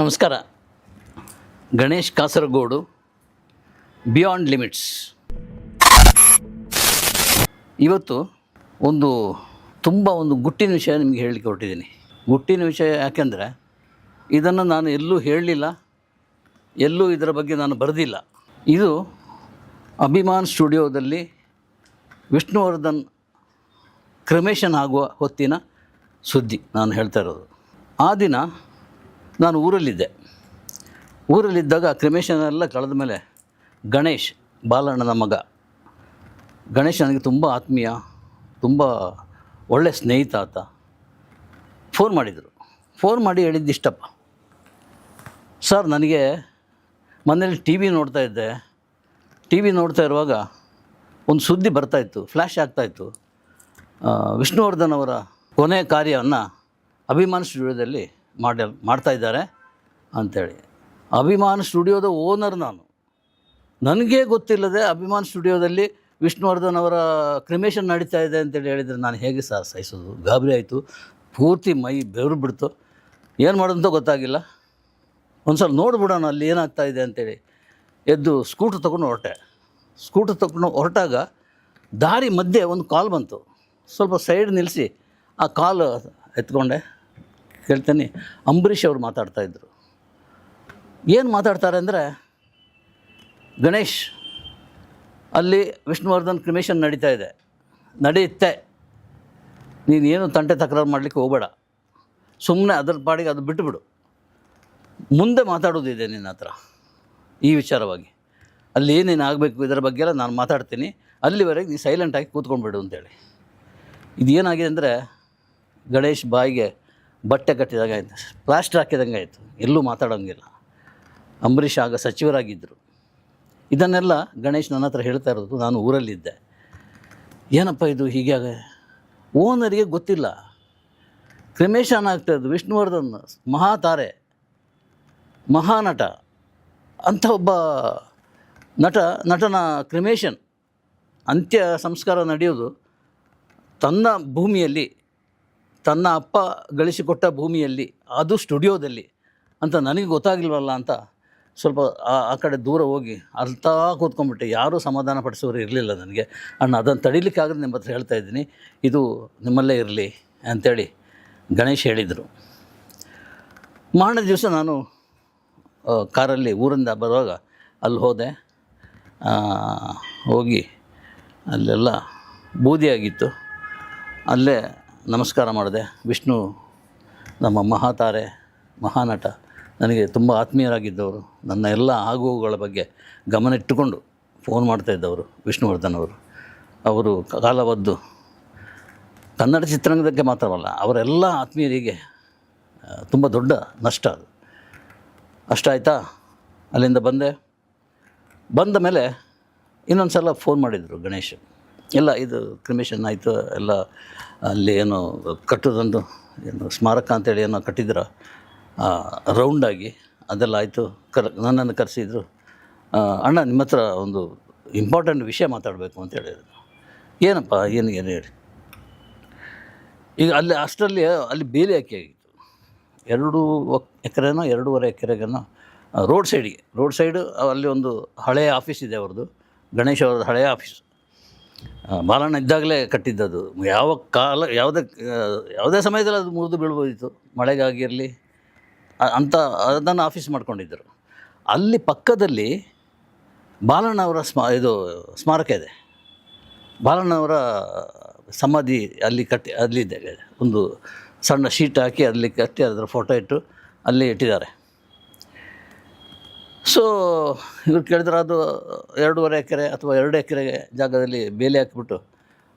ನಮಸ್ಕಾರ. Ganesh Kasaragod beyond limits ಇವತ್ತು ಒಂದು ತುಂಬ ಒಂದು ಗುಟ್ಟಿನ ವಿಷಯ ನಿಮಗೆ ಹೇಳಲಿಕ್ಕೆ ಹೊರಟಿದ್ದೀನಿ. ಗುಟ್ಟಿನ ವಿಷಯ ಯಾಕೆಂದರೆ ಇದನ್ನು ನಾನು ಎಲ್ಲೂ ಹೇಳಲಿಲ್ಲ, ಎಲ್ಲೂ ಇದರ ಬಗ್ಗೆ ನಾನು ಬರೆದಿಲ್ಲ. ಇದು ಅಭಿಮಾನ್ ಸ್ಟುಡಿಯೋದಲ್ಲಿ ವಿಷ್ಣುವರ್ಧನ್ ಕ್ರಮೇಶನ್ ಆಗುವ ಹೊತ್ತಿನ ಸುದ್ದಿ ನಾನು ಹೇಳ್ತಾ ಇರೋದು. ಆ ದಿನ ನಾನು ಊರಲ್ಲಿದ್ದೆ. ಊರಲ್ಲಿದ್ದಾಗ ಕ್ರಿಮೇಶನ್ ಎಲ್ಲ ಕಳೆದ ಮೇಲೆ ಗಣೇಶ್ ಬಾಲಣ್ಣನ ಮಗ. ಗಣೇಶ್ ನನಗೆ ತುಂಬ ಆತ್ಮೀಯ, ತುಂಬ ಒಳ್ಳೆಯ ಸ್ನೇಹಿತ ಆತ. ಫೋನ್ ಮಾಡಿದರು. ಫೋನ್ ಮಾಡಿ ಹೇಳಿದ್ದಿಷ್ಟಪ್ಪ. ಸರ್, ನನಗೆ ಮನೇಲಿ ಟಿ ವಿ ನೋಡ್ತಾ ಇದ್ದೆ. ಟಿ ವಿ ನೋಡ್ತಾ ಇರುವಾಗ ಒಂದು ಸುದ್ದಿ ಬರ್ತಾಯಿತ್ತು ಫ್ಲ್ಯಾಶ್ ಆಗ್ತಾಯಿತ್ತು ವಿಷ್ಣುವರ್ಧನ್ ಅವರ ಕೊನೆಯ ಕಾರ್ಯವನ್ನು ಅಭಿಮಾನ್ ಸ್ಟುಡಿಯೋದಲ್ಲಿ ಮಾಡಿ ಮಾಡ್ತಾ ಇದ್ದಾರೆ ಅಂಥೇಳಿ ಅಭಿಮಾನ್ ಸ್ಟುಡಿಯೋದ ಓನರ್ ನಾನು. ನನಗೇ ಗೊತ್ತಿಲ್ಲದೆ ಅಭಿಮಾನ್ ಸ್ಟುಡಿಯೋದಲ್ಲಿ ವಿಷ್ಣುವರ್ಧನ್ ಅವರ ಕ್ರಿಮೇಷನ್ ನಡೀತಾ ಇದೆ ಅಂತೇಳಿ ಹೇಳಿದರೆ ನಾನು ಹೇಗೆ ಸಹ ಸಹಿಸೋದು? ಗಾಬರಿ ಆಯಿತು. ಪೂರ್ತಿ ಮೈ ಬೆವರು ಬಿಡ್ತು. ಏನು ಮಾಡೋದಂತ ಗೊತ್ತಾಗಿಲ್ಲ. ಒಂದು ಸಲ ನೋಡ್ಬಿಡೋಣ ಅಲ್ಲಿ ಏನಾಗ್ತಾ ಇದೆ ಅಂತೇಳಿ. ಎದ್ದು ಸ್ಕೂಟ್ರ್ ತೊಗೊಂಡು ಹೊರಟೆ. ಸ್ಕೂಟ್ರ್ ತೊಗೊಂಡು ಹೊರಟಾಗ ದಾರಿ ಮಧ್ಯೆ ಒಂದು ಕಾಲ್ ಬಂತು. ಸ್ವಲ್ಪ ಸೈಡ್ ನಿಲ್ಲಿಸಿ ಆ ಕಾಲು ಎತ್ಕೊಂಡೆ. ಕೇಳ್ತೀನಿ. ಅಂಬರೀಷ್ ಅವರು ಇದ್ದರು ಏನು ಮಾತಾಡ್ತಾರೆ ಅಂದರೆ, ಗಣೇಶ್, ಅಲ್ಲಿ ವಿಷ್ಣುವರ್ಧನ್ ಕ್ರಿಮೇಷನ್ ನಡೀತಾ ಇದೆ. ನಡೆಯುತ್ತೆ ನೀನೇನು ತಂಟೆ ತಕರಾರು ಮಾಡಲಿಕ್ಕೆ ಹೋಗಬೇಡ. ಸುಮ್ಮನೆ ಅದ್ರ ಪಾಡಿಗೆ ಅದು ಬಿಟ್ಟುಬಿಡು ಮುಂದೆ ಮಾತಾಡೋದಿದೆ ನಿನ್ನ ಹತ್ರ, ಈ ವಿಚಾರವಾಗಿ. ಅಲ್ಲಿ ಏನೇನು ಆಗಬೇಕು ಇದರ ಬಗ್ಗೆ ಎಲ್ಲ ನಾನು ಮಾತಾಡ್ತೀನಿ. ಅಲ್ಲಿವರೆಗೆ ನೀನು ಸೈಲೆಂಟಾಗಿ ಕೂತ್ಕೊಂಡ್ಬಿಡು ಅಂತೇಳಿ. ಇದೇನಾಗಿದೆ ಅಂದರೆ, ಗಣೇಶ್ ಬಾಯಿಗೆ ಬಟ್ಟೆ ಕಟ್ಟಿದಾಗ ಆಯಿತು. ಪ್ಲಾಸ್ಟರ್ ಹಾಕಿದಂಗೆ ಆಯಿತು. ಎಲ್ಲೂ ಮಾತಾಡೋಂಗಿಲ್ಲ. ಅಂಬರೀಷ್ ಆಗ ಸಚಿವರಾಗಿದ್ದರು ಇದನ್ನೆಲ್ಲ ಗಣೇಶ್ ನನ್ನ ಹತ್ರ ಹೇಳ್ತಾ ಇರೋದು. ನಾನು ಊರಲ್ಲಿದ್ದೆ. ಏನಪ್ಪ ಇದು ಹೀಗೆ ಓನರಿಗೆ ಗೊತ್ತಿಲ್ಲ. ಕ್ರಿಮೇಶನ್ ಆಗ್ತಾಯಿದ್ದು ವಿಷ್ಣುವರ್ಧನ್ ಮಹಾತಾರೆ. ಮಹಾನಟ. ಅಂಥ ಒಬ್ಬ ನಟ, ನಟನ ಕ್ರಿಮೇಷನ್ ಅಂತ್ಯ ಸಂಸ್ಕಾರ ನಡೆಯೋದು ತನ್ನ ಭೂಮಿಯಲ್ಲಿ ತನ್ನ ಅಪ್ಪ ಗಳಿಸಿಕೊಟ್ಟ ಭೂಮಿಯಲ್ಲಿ, ಅದು ಸ್ಟುಡಿಯೋದಲ್ಲಿ ಅಂತ ನನಗೆ ಗೊತ್ತಾಗಿಲ್ವಲ್ಲ ಅಂತ ಸ್ವಲ್ಪ ಆ ಕಡೆ ದೂರ ಹೋಗಿ ಅಳ್ತಾ ಕೂತ್ಕೊಂಡ್ಬಿಟ್ಟೆ ಯಾರೂ ಸಮಾಧಾನ ಪಡಿಸೋರು ಇರಲಿಲ್ಲ ನನಗೆ. ಅಣ್ಣ, ಅದನ್ನು ತಡೀಲಿಕ್ಕಾಗದೆ ನಿಮ್ಮ ಹತ್ರ ಹೇಳ್ತಾ ಇದ್ದೀನಿ. ಇದು ನಿಮ್ಮಲ್ಲೇ ಇರಲಿ ಅಂಥೇಳಿ ಗಣೇಶ್ ಹೇಳಿದರು. ಮಾರನೇ ದಿವಸ ನಾನು ಕಾರಲ್ಲಿ, ಊರಿಂದ ಬರುವಾಗ ಅಲ್ಲಿ ಹೋದೆ. ಹೋಗಿ ಅಲ್ಲೆಲ್ಲ ಬೂದಿಯಾಗಿತ್ತು. ಅಲ್ಲೇ ನಮಸ್ಕಾರ ಮಾಡಿದೆ. ವಿಷ್ಣು, ನಮ್ಮ ಮಹಾತಾರೆ, ಮಹಾನಟ, ನನಗೆ ತುಂಬ ಆತ್ಮೀಯರಾಗಿದ್ದವರು, ನನ್ನ ಎಲ್ಲ ಆಗುವುಗಳ ಬಗ್ಗೆ ಗಮನ ಇಟ್ಟುಕೊಂಡು ಫೋನ್ ಮಾಡ್ತಾ ಇದ್ದವರು ವಿಷ್ಣುವರ್ಧನ್ ಅವರು. ಅವರು ಕಾಲವದ್ದು ಕನ್ನಡ ಚಿತ್ರರಂಗದಕ್ಕೆ ಮಾತ್ರವಲ್ಲ, ಅವರೆಲ್ಲ ಆತ್ಮೀಯರಿಗೆ ತುಂಬ ದೊಡ್ಡ ನಷ್ಟ ಅದು. ಅಷ್ಟಾಯ್ತಾ? ಅಲ್ಲಿಂದ ಬಂದೆ. ಬಂದ ಮೇಲೆ ಇನ್ನೊಂದು ಸಲ ಫೋನ್ ಮಾಡಿದರು ಗಣೇಶ್. ಎಲ್ಲ ಇದು ಕ್ರಿಮೇಷನ್ ಆಯಿತು, ಎಲ್ಲ, ಅಲ್ಲಿ ಏನು ಕಟ್ಟೋದೊಂದು ಏನು ಸ್ಮಾರಕ ಅಂತೇಳಿ ಏನೋ ಕಟ್ಟಿದ್ರ ರೌಂಡಾಗಿ ಅದೆಲ್ಲ ಆಯಿತು. ಕರ್, ನನ್ನನ್ನು ಕರೆಸಿದ್ರು. ಅಣ್ಣ, ನಿಮ್ಮ ಹತ್ರ ಒಂದು ಇಂಪಾರ್ಟೆಂಟ್ ವಿಷಯ ಮಾತಾಡಬೇಕು ಅಂತ ಹೇಳಿದ್ರು. ಏನಪ್ಪ, ಏನು ಏನು ಹೇಳಿ? ಈಗ ಅಲ್ಲಿ ಅಷ್ಟರಲ್ಲಿ ಅಲ್ಲಿ ಬೇಲಿ ಹಾಕಿ ಆಗಿತ್ತು. ಎರಡು ಎಕರೆನೋ, ಎರಡೂವರೆ ಎಕರೆಗೇನೋ ರೋಡ್ ಸೈಡಿಗೆ ರೋಡ್ ಸೈಡು ಅಲ್ಲಿ ಒಂದು ಹಳೆಯ ಆಫೀಸ್ ಇದೆ ಅವ್ರದ್ದು. ಗಣೇಶ್ ಅವ್ರದ್ದು ಹಳೆಯ ಆಫೀಸ್ ಬಾಲಣ್ಣ ಇದ್ದಾಗಲೇ ಕಟ್ಟಿದ್ದದು. ಯಾವ ಕಾಲ, ಯಾವುದೇ ಯಾವುದೇ ಸಮಯದಲ್ಲಿ ಅದು ಮುರಿದು ಬೀಳ್ಬೋದಿತ್ತು, ಮಳೆಗಾಗಿರಲಿ. ಅಂತ ಅದನ್ನು ಆಫೀಸ್ ಮಾಡ್ಕೊಂಡಿದ್ದರು. ಅಲ್ಲಿ ಪಕ್ಕದಲ್ಲಿ ಬಾಲಣ್ಣ ಅವರ ಸ್ಮಾ, ಇದು ಸ್ಮಾರಕ ಇದೆ. ಬಾಲಣ್ಣವರ ಸಮಾಧಿ ಅಲ್ಲಿ ಕಟ್ಟಿ, ಅಲ್ಲಿದೆ. ಒಂದು ಸಣ್ಣ ಶೀಟ್ ಹಾಕಿ ಅಲ್ಲಿ ಕಟ್ಟಿ, ಅದರ ಫೋಟೋ ಇಟ್ಟು ಅಲ್ಲಿ ಇಟ್ಟಿದ್ದಾರೆ. ಸೊ ಇವ್ರು ಕೇಳಿದ್ರೆ ಅದು ಎರಡೂವರೆ ಎಕರೆ ಅಥವಾ ಎರಡು ಎಕರೆ ಜಾಗದಲ್ಲಿ ಬೇಲಿ ಹಾಕಿಬಿಟ್ಟು,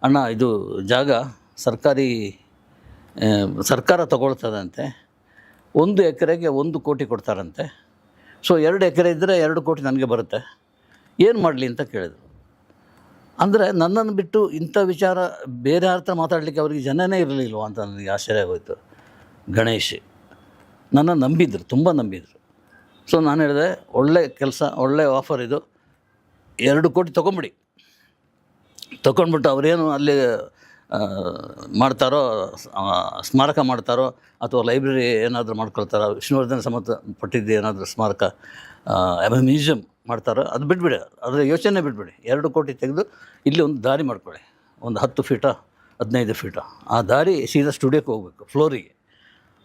ಅಣ್ಣ ಇದು ಜಾಗ ಸರ್ಕಾರಿ ಸರ್ಕಾರ ತಗೊಳ್ತದಂತೆ. ಒಂದು ಎಕರೆಗೆ ಒಂದು ಕೋಟಿ ಕೊಡ್ತಾರಂತೆ. ಸೊ ಎರಡು ಎಕರೆ ಇದ್ದರೆ ಎರಡು ಕೋಟಿ ನನಗೆ ಬರುತ್ತೆ. ಏನು ಮಾಡಲಿ ಅಂತ ಕೇಳಿದರು. ಅಂದರೆ ನನ್ನನ್ನು ಬಿಟ್ಟು ಇಂಥ ವಿಚಾರ ಬೇರೆ ಹತ್ರ ಮಾತಾಡಲಿಕ್ಕೆ ಅವರಿಗೆ ಜನನೇ ಇರಲಿಲ್ವ ಅಂತ ನನಗೆ ಆಶ್ಚರ್ಯ ಹೋಯಿತು ಗಣೇಶ್, ನನ್ನ ನಂಬಿದ್ರು, ತುಂಬ ನಂಬಿದ್ರು. ಸೊ ನಾನು ಹೇಳಿದೆ, ಒಳ್ಳೆ ಕೆಲಸ, ಒಳ್ಳೆ ಆಫರ್ ಇದು. ಎರಡು ಕೋಟಿ ತೊಗೊಂಬಿಡಿ. ತೊಗೊಂಡ್ಬಿಟ್ಟು ಅವರೇನು ಅಲ್ಲಿ ಮಾಡ್ತಾರೋ ಸ್ಮಾರಕ ಮಾಡ್ತಾರೋ, ಅಥವಾ ಲೈಬ್ರರಿ ಏನಾದರೂ ಮಾಡ್ಕೊಳ್ತಾರೋ, ವಿಷ್ಣುವರ್ಧನ ಸಂಬಂಧಪಟ್ಟಿದ್ದು ಏನಾದರೂ ಸ್ಮಾರಕ ಮ್ಯೂಸಿಯಂ ಮಾಡ್ತಾರೋ, ಅದು ಬಿಟ್ಬಿಡಿ. ಅದರ ಯೋಚನೆ ಬಿಟ್ಬಿಡಿ. ಎರಡು ಕೋಟಿ ತೆಗೆದು ಇಲ್ಲಿ ಒಂದು ದಾರಿ ಮಾಡ್ಕೊಳ್ಳಿ. ಒಂದು ಹತ್ತು ಫೀಟ ಹದಿನೈದು ಫೀಟ ಆ ದಾರಿ ಸೀದಾ ಸ್ಟುಡಿಯೋಕ್ಕೆ ಹೋಗ್ಬೇಕು ಫ್ಲೋರಿಗೆ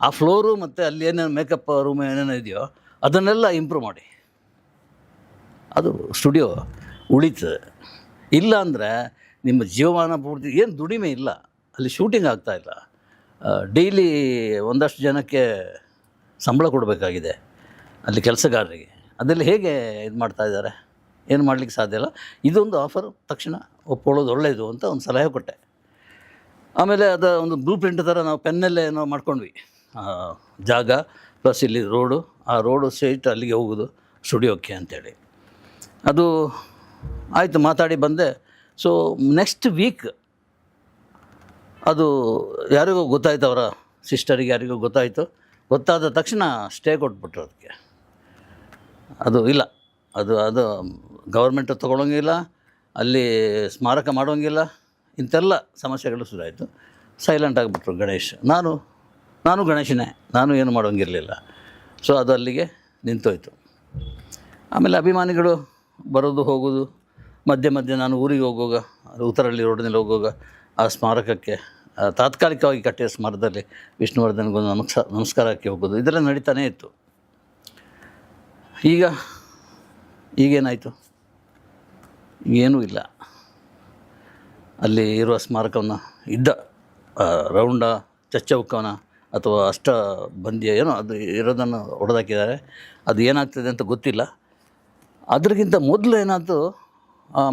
ಆ ಫ್ಲೋರು ಮತ್ತು ಅಲ್ಲಿ ಏನೇನು ಮೇಕಪ್ ರೂಮ್ ಏನೇನೋ ಇದೆಯೋ ಅದನ್ನೆಲ್ಲ ಇಂಪ್ರೂವ್ ಮಾಡಿ. ಅದು ಸ್ಟುಡಿಯೋ ಉಳಿತದೆ. ಇಲ್ಲ ಅಂದರೆ ನಿಮ್ಮ ಜೀವಮಾನ ಪೂರ್ತಿ, ಏನು ದುಡಿಮೆ ಇಲ್ಲ. ಅಲ್ಲಿ ಶೂಟಿಂಗ್ ಇಲ್ಲ. ಡೈಲಿ ಒಂದಷ್ಟು ಜನಕ್ಕೆ ಸಂಬಳ ಕೊಡಬೇಕಾಗಿದೆ ಅಲ್ಲಿ ಕೆಲಸಗಾರರಿಗೆ. ಅದರಲ್ಲಿ ಹೇಗೆ ಇದು ಮಾಡ್ತಾ ಇದ್ದಾರೆ? ಏನು ಮಾಡಲಿಕ್ಕೆ ಸಾಧ್ಯ ಇಲ್ಲ. ಇದೊಂದು ಆಫರ್ ತಕ್ಷಣ ಒಪ್ಕೊಳ್ಳೋದು ಒಳ್ಳೆಯದು ಅಂತ ಒಂದು ಸಲಹೆ ಕೊಟ್ಟೆ. ಆಮೇಲೆ ಅದು ಒಂದು ಬ್ಲೂ ಪ್ರಿಂಟ್ ಥರ ನಾವು ಪೆನ್ನಲ್ಲೇ ಏನೋ ಮಾಡ್ಕೊಂಡ್ವಿ. ಜಾಗ ಪ್ಲಸ್ ಇಲ್ಲಿ ರೋಡು, ಆ ರೋಡು ಸೇಟ್ ಅಲ್ಲಿಗೆ ಹೋಗೋದು ಸ್ಟುಡಿಯೋಕ್ಕೆ ಅಂತೇಳಿ. ಅದು ಆಯಿತು, ಮಾತಾಡಿ ಬಂದೆ. ಸೊ ನೆಕ್ಸ್ಟ್ ವೀಕ್ ಅದು ಯಾರಿಗೂ ಗೊತ್ತಾಯ್ತು ಅವರ ಸಿಸ್ಟರಿಗೆ ಯಾರಿಗೂ ಗೊತ್ತಾಯಿತು. ಗೊತ್ತಾದ ತಕ್ಷಣ ಸ್ಟೇ ಕೊಟ್ಬಿಟ್ರು ಅದಕ್ಕೆ. ಅದು ಇಲ್ಲ. ಅದು ಅದು ಗೌರ್ಮೆಂಟ್ ತೊಗೊಳಂಗಿಲ್ಲ, ಅಲ್ಲಿ ಸ್ಮಾರಕ ಮಾಡೋಂಗಿಲ್ಲ ಇಂಥೆಲ್ಲ ಸಮಸ್ಯೆಗಳು ಶುರುವಾಯಿತು ಸೈಲೆಂಟ್ ಆಗಿಬಿಟ್ರು ಗಣೇಶ್. ನಾನು ನಾನು ಗಣೇಶನೇ, ನಾನು ಏನು ಮಾಡೋಂಗಿರಲಿಲ್ಲ ಸೊ ಅದು ಅಲ್ಲಿಗೆ ನಿಂತೋಯ್ತು. ಆಮೇಲೆ ಅಭಿಮಾನಿಗಳು ಬರೋದು ಹೋಗೋದು, ಮಧ್ಯೆ ಮಧ್ಯೆ ನಾನು ಊರಿಗೆ ಹೋಗುವಾಗ ಉತ್ತರಹಳ್ಳಿ ರೋಡ್ನಲ್ಲಿ ಹೋಗುವಾಗ, ಆ ಸ್ಮಾರಕಕ್ಕೆ ತಾತ್ಕಾಲಿಕವಾಗಿ ಕಟ್ಟಿದ ಸ್ಮಾರಕದಲ್ಲಿ ವಿಷ್ಣುವರ್ಧನ್ಗೊಂದು ನಮಸ್ಕಾರ ನಮಸ್ಕಾರಕ್ಕೆ ಹೋಗೋದು, ಇದೆಲ್ಲ ನಡೀತಾನೇ ಇತ್ತು. ಈಗ, ಈಗೇನಾಯಿತು? ಏನೂ ಇಲ್ಲ. ಅಲ್ಲಿ ಇರುವ ಸ್ಮಾರಕವನ್ನು ಇದ್ದ ರೌಂಡ ಚಚ್ಚೌಕವನ ಅಥವಾ ಅಷ್ಟ ಬಂದಿಯ ಏನೋ ಅದು ಇರೋದನ್ನು ಹೊಡೆದಾಕಿದ್ದಾರೆ. ಅದು ಏನಾಗ್ತದೆ ಅಂತ ಗೊತ್ತಿಲ್ಲ. ಅದಕ್ಕಿಂತ ಮೊದಲು ಏನಾಯ್ತು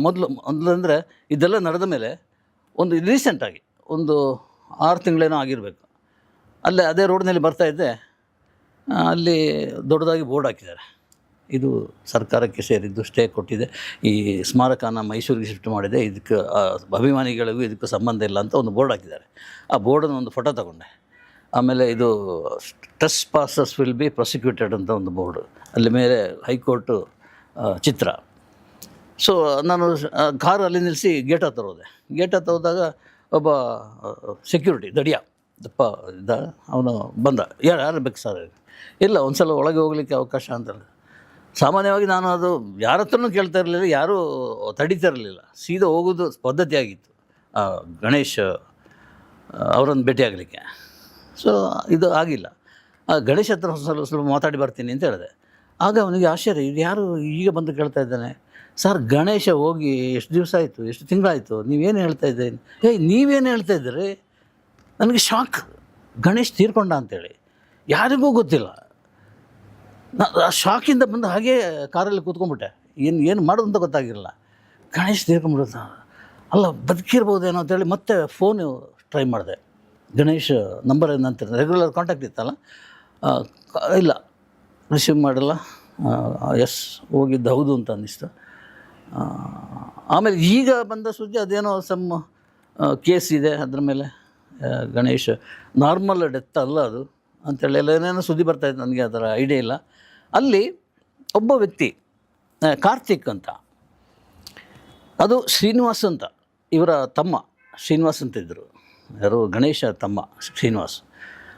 ಮೊದಲು ಮೊದಲು ಅಂದರೆ ಇದೆಲ್ಲ ನಡೆದ ಮೇಲೆ ಒಂದು ರೀಸೆಂಟಾಗಿ ಒಂದು ಆರು ತಿಂಗಳೇನೋ ಆಗಿರಬೇಕು. ಅಲ್ಲೇ ಅದೇ ರೋಡ್ನಲ್ಲಿ ಬರ್ತಾ ಇದ್ದೆ ಅಲ್ಲಿ ದೊಡ್ಡದಾಗಿ ಬೋರ್ಡ್ ಹಾಕಿದ್ದಾರೆ. ಇದು ಸರ್ಕಾರಕ್ಕೆ ಸೇರಿದ್ದು ಸ್ಟೇ ಕೊಟ್ಟಿದೆ. ಈ ಸ್ಮಾರಕನ ಮೈಸೂರಿಗೆ ಶಿಫ್ಟ್ ಮಾಡಿದೆ. ಇದಕ್ಕೆ ಅಭಿಮಾನಿಗಳಿಗೂ ಇದಕ್ಕೂ ಸಂಬಂಧ ಇಲ್ಲ ಅಂತ ಒಂದು ಬೋರ್ಡ್ ಹಾಕಿದ್ದಾರೆ. ಆ ಬೋರ್ಡನ್ನು ಒಂದು ಫೋಟೋ ತಗೊಂಡೆ. ಆಮೇಲೆ ಇದು trespassers will be prosecuted ಅಂತ ಒಂದು ಬೋರ್ಡ್. ಅಲ್ಲಿ ಮೇಲೆ ಹೈಕೋರ್ಟು ಚಿತ್ರ. ಸೊ ನಾನು ಕಾರ್ ಅಲ್ಲಿ ನಿಲ್ಲಿಸಿ ಗೇಟ್ ಹತ್ರ ಹೋದೆ. ಗೇಟ್ ಹತ್ರ ಹೋದಾಗ ಒಬ್ಬ ಸೆಕ್ಯೂರಿಟಿ ದಡಿಯ, ದಪ್ಪ ಇದ್ದ. ಅವನು ಬಂದ. ಯಾರು ಯಾರು ಬೇಕು ಸರ್ ಇಲ್ಲ ಒಂದು ಸಲ ಒಳಗೆ ಹೋಗ್ಲಿಕ್ಕೆ ಅವಕಾಶ ಅಂತ ಸಾಮಾನ್ಯವಾಗಿ ನಾನು ಅದು ಯಾರ ಹತ್ರನೂ ಕೇಳ್ತಾ ಇರಲಿಲ್ಲ, ಯಾರೂ ತಡೀತಾ ಇರಲಿಲ್ಲ. ಸೀದಾ ಹೋಗೋದು ಪದ್ಧತಿ ಆಗಿತ್ತು. ಗಣೇಶ್ ಅವರನ್ನು ಭೇಟಿಯಾಗಲಿಕ್ಕೆ. ಸೊ ಇದು ಆಗಿಲ್ಲ. ಗಣೇಶ್ ಹತ್ರ ಸ್ವಲ್ಪ ಸ್ವಲ್ಪ ಮಾತಾಡಿ ಬರ್ತೀನಿ ಅಂತ ಹೇಳಿದೆ. ಆಗ ಅವನಿಗೆ ಆಶ್ಚರ್ಯ, ಇದು ಯಾರು ಈಗ ಬಂದು ಕೇಳ್ತಾ ಇದ್ದಾನೆ? ಸರ್, ಗಣೇಶ ಹೋಗಿ ಎಷ್ಟು ದಿವಸ ಆಯಿತು? ಎಷ್ಟು ತಿಂಗಳಾಯಿತು? ನೀವೇನು ಹೇಳ್ತಾ ಇದ್ದೀರಿ ಏಯ್ ನೀವೇನು ಹೇಳ್ತಾ ಇದ್ದೀರಿ? ನನಗೆ ಶಾಕ್. ಗಣೇಶ್ ತೀರ್ಕೊಂಡ ಅಂತೇಳಿ. ಯಾರಿಗೂ ಗೊತ್ತಿಲ್ಲ. ನಾ, ಆ ಶಾಕಿಂದ ಬಂದು ಹಾಗೇ ಕಾರಲ್ಲಿ ಕೂತ್ಕೊಂಡ್ಬಿಟ್ಟೆ. ಏನು ಏನು ಮಾಡೋದು ಅಂತ ಗೊತ್ತಾಗಿರಲಿಲ್ಲ. ಗಣೇಶ್ ತೀರ್ಕೊಂಡ್ಬಿಡುತ್ತ ಅಲ್ಲ, ಬದುಕಿರ್ಬೋದೇನೋ ಅಂತೇಳಿ ಮತ್ತೆ ಫೋನು ಟ್ರೈ ಮಾಡಿದೆ. ಗಣೇಶ್ ನಂಬರ್ ಏನಂತ ರೆಗ್ಯುಲರ್ ಕಾಂಟ್ಯಾಕ್ಟ್ ಇತ್ತಲ್ಲ? ಇಲ್ಲ. ರಿಸೀವ್ ಮಾಡಲ್ಲ. ಎಸ್ ಹೋಗಿದ್ದು ಹೌದು ಅಂತ ಅನ್ನಿಸ್ತು. ಆಮೇಲೆ ಈಗ ಬಂದ ಸುದ್ದಿ ಅದೇನೋ ಸಮ್ ಕೇಸ್ ಇದೆ ಅದ್ರ ಮೇಲೆ. ಗಣೇಶ್ ನಾರ್ಮಲ್ ಡೆತ್ ಅಲ್ಲ ಅದು. ಅಂತೇಳಿ ಎಲ್ಲ ಏನೇನೋ ಸುದ್ದಿ ಬರ್ತಾಯಿತ್ತು ನನಗೆ, ಅದರ ಐಡಿಯಾ ಇಲ್ಲ. ಅಲ್ಲಿ ಒಬ್ಬ ವ್ಯಕ್ತಿ ಕಾರ್ತಿಕ್ ಅಂತ. ಅದು ಶ್ರೀನಿವಾಸ್ ಅಂತ. ಇವರ ತಮ್ಮ ಶ್ರೀನಿವಾಸ್ ಅಂತ ಇದ್ದರು ಯಾರು? ಗಣೇಶ ತಮ್ಮ ಶ್ರೀನಿವಾಸ್.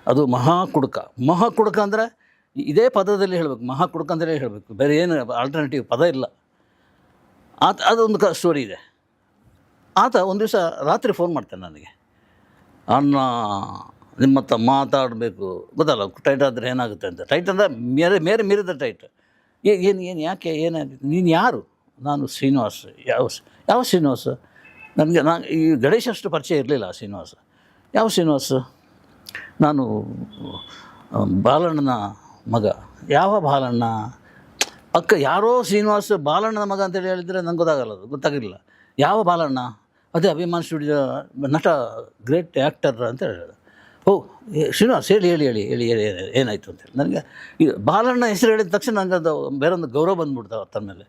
ಅದು ಮಹಾ ಕುಡುಕ. ಮಹಾ ಕುಡುಕ ಅಂದರೆ ಇದೇ ಪದದಲ್ಲಿ ಹೇಳಬೇಕು. ಮಹಾ ಕುಡುಕ ಹೇಳಬೇಕು. ಬೇರೆ ಏನು ಆಲ್ಟರ್ನೇಟಿವ್ ಪದ ಇಲ್ಲ. ಆತ ಅದೊಂದು ಕ ಸ್ಟೋರಿ ಇದೆ. ಆತ ಒಂದು ದಿವಸ ರಾತ್ರಿ ಫೋನ್ ಮಾಡ್ತಾನೆ ನನಗೆ. ಅಣ್ಣ ನಿಮ್ಮ ಹತ್ರ ಮಾತಾಡಬೇಕು. ಗೊತ್ತಲ್ಲ ಟೈಟ್ ಆದರೆ ಏನಾಗುತ್ತೆ ಅಂತ. ಟೈಟ್ ಅಂದರೆ ಮೇರೆ ಮೇರೆ ಮೀರಿದ ಟೈಟ್ ಏನು ಏನು ಯಾಕೆ ಏನಾಗುತ್ತೆ ನೀನು ಯಾರು? ನಾನು ಶ್ರೀನಿವಾಸ್. ಯಾವ ಯಾವ ಶ್ರೀನಿವಾಸ? ನನಗೆ ನಾನು ಈ ಗಣೇಶ ಅಷ್ಟು ಪರಿಚಯ ಇರಲಿಲ್ಲ ಶ್ರೀನಿವಾಸ. ಯಾವ ಶ್ರೀನಿವಾಸ? ನಾನು ಬಾಲಣ್ಣನ ಮಗ. ಯಾವ ಬಾಲಣ್ಣ? ಅಕ್ಕ, ಯಾರೋ ಶ್ರೀನಿವಾಸ್ ಬಾಲಣ್ಣನ ಮಗ ಅಂತೇಳಿ ಹೇಳಿದರೆ ನಂಗೆ ಗೊತ್ತಾಗಲ್ಲ ಅದು, ಗೊತ್ತಾಗಿರಲಿಲ್ಲ. ಯಾವ ಬಾಲಣ್ಣ? ಅದೇ ಅಭಿಮಾನ್ ಸ್ಟುಡಿಯೋ ನಟ, ಗ್ರೇಟ್ ಆ್ಯಕ್ಟರ್ ಅಂತ ಹೇಳಿದ ಓ ಶ್ರೀನಿವಾಸ್, ಹೇಳಿ ಹೇಳಿ ಹೇಳಿ ಹೇಳಿ ಹೇಳಿ ಏನಾಯಿತು ಅಂತೇಳಿ ನನಗೆ ಈ ಬಾಲಣ್ಣ ಹೆಸರು ಹೇಳಿದ ತಕ್ಷಣ ನನಗೆ ಅದು ಬೇರೊಂದು ಗೌರವ ಬಂದ್ಬಿಡ್ತಾವೆ ತನ್ನ ಮೇಲೆ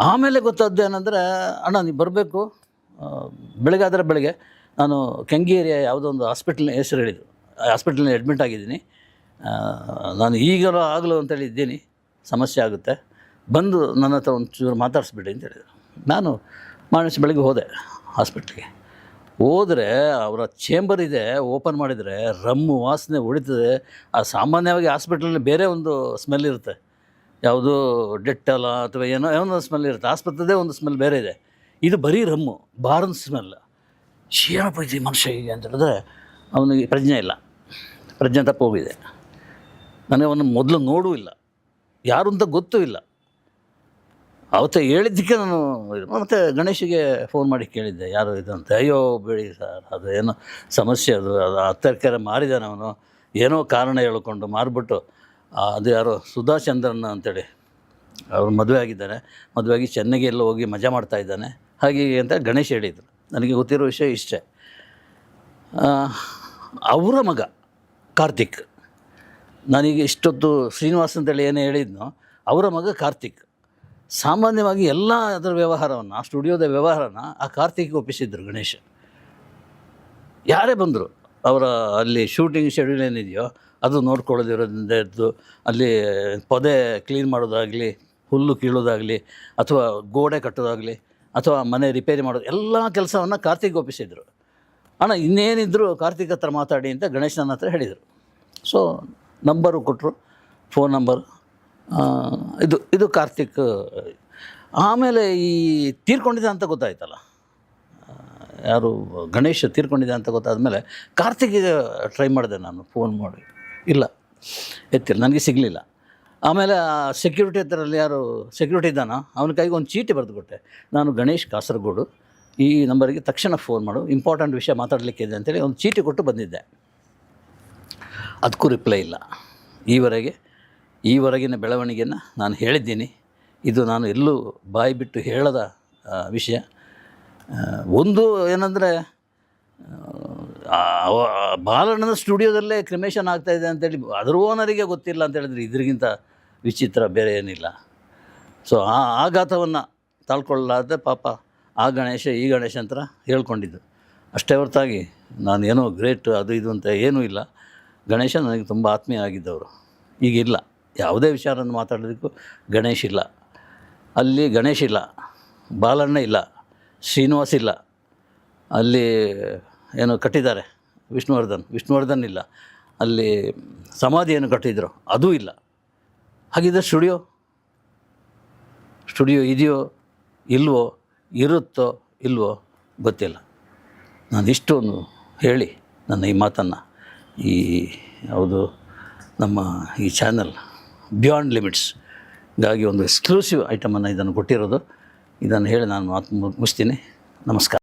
ಆಮೇಲೆ ಗೊತ್ತಾದ್ದು ಏನಂದರೆ, ಅಣ್ಣ, ನೀವು ಬರಬೇಕು ಬೆಳಗ್ಗೆ ಆದರೆ ಬೆಳಗ್ಗೆ ನಾನು ಕೆಂಗೇರಿಯ ಯಾವುದೋ ಒಂದು ಹಾಸ್ಪಿಟ್ಲ್ನ ಹೆಸರು ಹೇಳಿದ್ದು ಹಾಸ್ಪಿಟ್ಲಲ್ಲಿ ಅಡ್ಮಿಟ್ ಆಗಿದ್ದೀನಿ. ನಾನು ಈಗಲೂ ಆಗಲು ಅಂತೇಳಿ ಇದ್ದೀನಿ. ಸಮಸ್ಯೆ ಆಗುತ್ತೆ. ಬಂದು ನನ್ನ ಹತ್ರ ಒಂದು ಚೂರು ಮಾತಾಡಿಸ್ಬಿಡಿ ಅಂತ ಹೇಳಿದರು. ನಾನು ಮಾಡಿಸಿ ಬೆಳಗ್ಗೆ ಹೋದೆ ಹಾಸ್ಪಿಟ್ಲಿಗೆ. ಹೋದರೆ ಅವರ ಚೇಂಬರ್ ಇದೆ ಓಪನ್ ಮಾಡಿದರೆ ರಮ್ಮು ವಾಸನೆ ಹೊಡಿತದೆ. ಆ ಸಾಮಾನ್ಯವಾಗಿ ಹಾಸ್ಪಿಟ್ಲಲ್ಲಿ ಬೇರೆ ಒಂದು ಸ್ಮೆಲ್ ಇರುತ್ತೆ. ಯಾವುದು ಡೆಟ್ಟಲ ಅಥವಾ ಏನೋ ಏನೋ ಸ್ಮೆಲ್ ಇರುತ್ತೆ. ಆಸ್ಪತ್ರೆದೇ ಒಂದು ಸ್ಮೆಲ್ ಬೇರೆ ಇದೆ. ಇದು ಬರೀ ರಮ್ಮು ಬಾರನ್ ಸ್ಮೆಲ್ ಏನಪ್ಪ ಇದು ಮನುಷ್ಯ ಹೀಗೆ ಅಂತ ಹೇಳಿದ್ರೆ ಅವನಿಗೆ ಪ್ರಜ್ಞೆ ಇಲ್ಲ. ಪ್ರಜ್ಞೆ ತಪ್ಪು ಹೋಗಿದೆ. ನನಗೆ ಅವನು ಮೊದಲು ನೋಡೂ ಇಲ್ಲ. ಯಾರು ಅಂತ ಗೊತ್ತೂ ಇಲ್ಲ. ಅವತ್ತು ಹೇಳಿದ್ದಕ್ಕೆ ನಾನು ಮತ್ತೆ ಗಣೇಶಿಗೆ ಫೋನ್ ಮಾಡಿ ಕೇಳಿದ್ದೆ, ಯಾರು ಇದು ಅಂತ. ಅಯ್ಯೋ, ಬೇಡಿ ಸರ್, ಅದು ಏನೋ ಸಮಸ್ಯೆ, ಅದು ಅದು ಹತ್ತರ್ಕೆರೆ ಮಾರಿದ್ದಾನೆ ಅವನು. ಏನೋ ಕಾರಣ ಹೇಳ್ಕೊಂಡು ಮಾರಿಬಿಟ್ಟು ಅದು ಯಾರೋ ಸುಧಾ ಚಂದ್ರನ್ನ ಅಂತೇಳಿ. ಅವ್ರು ಮದುವೆ ಆಗಿದ್ದಾರೆ. ಮದುವೆ ಆಗಿ ಚೆನ್ನೈಗೆ ಎಲ್ಲ ಹೋಗಿ ಮಜಾ ಮಾಡ್ತಾ ಇದ್ದಾನೆ. ಹಾಗೆ ಅಂತ ಗಣೇಶ್ ಹೇಳಿದರು. ನನಗೆ ಗೊತ್ತಿರೋ ವಿಷಯ ಇಷ್ಟೇ. ಅವರ ಮಗ ಕಾರ್ತಿಕ್. ನನಗೆ ಇಷ್ಟೊತ್ತು ಶ್ರೀನಿವಾಸ್ ಅಂತೇಳಿ ಏನು ಹೇಳಿದ್ನೋ, ಅವರ ಮಗ ಕಾರ್ತಿಕ್. ಸಾಮಾನ್ಯವಾಗಿ ಎಲ್ಲ ಅದರ ವ್ಯವಹಾರವನ್ನು, ಆ ಸ್ಟುಡಿಯೋದ ವ್ಯವಹಾರನ ಆ ಕಾರ್ತಿಕ್ ಒಪ್ಪಿಸಿದ್ರು ಗಣೇಶ್. ಯಾರೇ ಬಂದರು, ಅವರ ಅಲ್ಲಿ ಶೂಟಿಂಗ್ ಶೆಡ್ಯೂಲ್ ಏನಿದೆಯೋ ಅದು ನೋಡ್ಕೊಳ್ಳೋದಿರೋದ್ರಿಂದ ಎದ್ದು ಅಲ್ಲಿ ಪೊದೆ ಕ್ಲೀನ್ ಮಾಡೋದಾಗಲಿ, ಹುಲ್ಲು ಕೀಳೋದಾಗಲಿ, ಅಥವಾ ಗೋಡೆ ಕಟ್ಟೋದಾಗಲಿ, ಅಥವಾ ಮನೆ ರಿಪೇರಿ ಮಾಡೋದು ಎಲ್ಲ ಕೆಲಸವನ್ನು ಕಾರ್ತಿಕ್ ಒಪ್ಪಿಸಿದರು. ಅಣ್ಣ, ಇನ್ನೇನಿದ್ರು ಕಾರ್ತಿಕ್ ಹತ್ರ ಮಾತಾಡಿ ಅಂತ ಗಣೇಶ್ ನನ್ನ ಹತ್ರ ಹೇಳಿದರು. ಸೊ ನಂಬರು ಕೊಟ್ಟರು ಫೋನ್ ನಂಬರ್ ಇದು ಇದು ಕಾರ್ತಿಕ್, ಆಮೇಲೆ ಈ ತೀರ್ಕೊಂಡಿದೆ ಅಂತ ಗೊತ್ತಾಯ್ತಲ್ಲ. ಯಾರು ಗಣೇಶ ತೀರ್ಕೊಂಡಿದೆ ಅಂತ ಗೊತ್ತಾದ ಮೇಲೆ ಕಾರ್ತಿಕಿಗೆ ಟ್ರೈ ಮಾಡಿದೆ ನಾನು ಫೋನ್ ಮಾಡಿ. ಇಲ್ಲ. ಎತ್ತಿಲ್ಲ. ನನಗೆ ಸಿಗಲಿಲ್ಲ. ಆಮೇಲೆ ಸೆಕ್ಯೂರಿಟಿ ಹತ್ರಲ್ಲಿ ಯಾರು ಸೆಕ್ಯೂರಿಟಿ ಇದ್ದಾನೋ? ಅವನ ಕೈಗೆ ಒಂದು ಚೀಟಿ ಬರೆದು ಕೊಟ್ಟೆ. ನಾನು ಗಣೇಶ್ ಕಾಸರಗೋಡು, ಈ ನಂಬರಿಗೆ ತಕ್ಷಣ ಫೋನ್ ಮಾಡು ಇಂಪಾರ್ಟೆಂಟ್ ವಿಷಯ ಮಾತಾಡಲಿಕ್ಕಿದೆ ಅಂತೇಳಿ ಒಂದು ಚೀಟಿ ಕೊಟ್ಟು ಬಂದಿದ್ದೆ. ಅದಕ್ಕೂ ರಿಪ್ಲೈ ಇಲ್ಲ. ಈವರೆಗೆ, ಈವರೆಗಿನ ಬೆಳವಣಿಗೆಯನ್ನು ನಾನು ಹೇಳಿದ್ದೀನಿ. ಇದು ನಾನು ಎಲ್ಲೂ ಬಾಯಿ ಬಿಟ್ಟು ಹೇಳದ ವಿಷಯ. ಒಂದು ಏನಂದರೆ ಬಾಲಣ್ಣನ ಸ್ಟುಡಿಯೋದಲ್ಲೇ ಕ್ರಿಮೇಷನ್ ಆಗ್ತಾಯಿದೆ ಅಂತೇಳಿ ಅದರ ಓನರಿಗೆ ಗೊತ್ತಿಲ್ಲ ಅಂತ ಹೇಳಿದ್ರೆ ಇದ್ರಿಗಿಂತ ವಿಚಿತ್ರ ಬೇರೆ ಏನಿಲ್ಲ. ಸೊ ಆ ಆಘಾತವನ್ನು ತಾಳ್ಕೊಳ್ಳಲಾರ್ದೆ ಪಾಪ ಆ ಗಣೇಶ, ಈ ಗಣೇಶ ಅಂತ ಹೇಳ್ಕೊಂಡಿದ್ದು. ಅಷ್ಟೇ ಹೊರತಾಗಿ ನಾನು ಏನೋ ಗ್ರೇಟ್ ಅದು ಇದು ಅಂತ ಏನೂ ಇಲ್ಲ. ಗಣೇಶ ನನಗೆ ತುಂಬ ಆತ್ಮೀಯ ಆಗಿದ್ದವರು. ಈಗಿಲ್ಲ ಯಾವುದೇ ವಿಚಾರವನ್ನು ಮಾತಾಡೋದಕ್ಕೂ ಗಣೇಶ್ ಇಲ್ಲ. ಅಲ್ಲಿ ಗಣೇಶ್ ಇಲ್ಲ. ಬಾಲಣ್ಣ ಇಲ್ಲ. ಶ್ರೀನಿವಾಸ್ ಇಲ್ಲ. ಅಲ್ಲಿ ಏನು ಕಟ್ಟಿದ್ದಾರೆ. ವಿಷ್ಣುವರ್ಧನ್. ವಿಷ್ಣುವರ್ಧನ್ ಇಲ್ಲ. ಅಲ್ಲಿ ಸಮಾಧಿ ಏನು ಕಟ್ಟಿದ್ರು. ಅದೂ ಇಲ್ಲ. ಹಾಗಿದ್ರೆ ಸ್ಟುಡಿಯೋ? ಸ್ಟುಡಿಯೋ ಇದೆಯೋ? ಇಲ್ವೋ? ಇರುತ್ತೋ? ಇಲ್ವೋ? ಗೊತ್ತಿಲ್ಲ. ನಾನು ಇಷ್ಟೊಂದು ಹೇಳಿ ನನ್ನ ಈ ಮಾತನ್ನು. ಈ ಯಾವುದು ನಮ್ಮ ಈ ಚಾನಲ್ ಬಿಯಾಂಡ್ ಲಿಮಿಟ್ಸ್ ಲಿಮಿಟ್ಸ್ಗಾಗಿ ಒಂದು ಎಕ್ಸ್ಕ್ಲೂಸಿವ್ ಐಟಮನ್ನು ಇದನ್ನು ಕೊಟ್ಟಿರೋದು. ಇದನ್ನು ಹೇಳಿ ನಾನು ಮಾತು ಮುಗಿಸ್ತೀನಿ. ನಮಸ್ಕಾರ.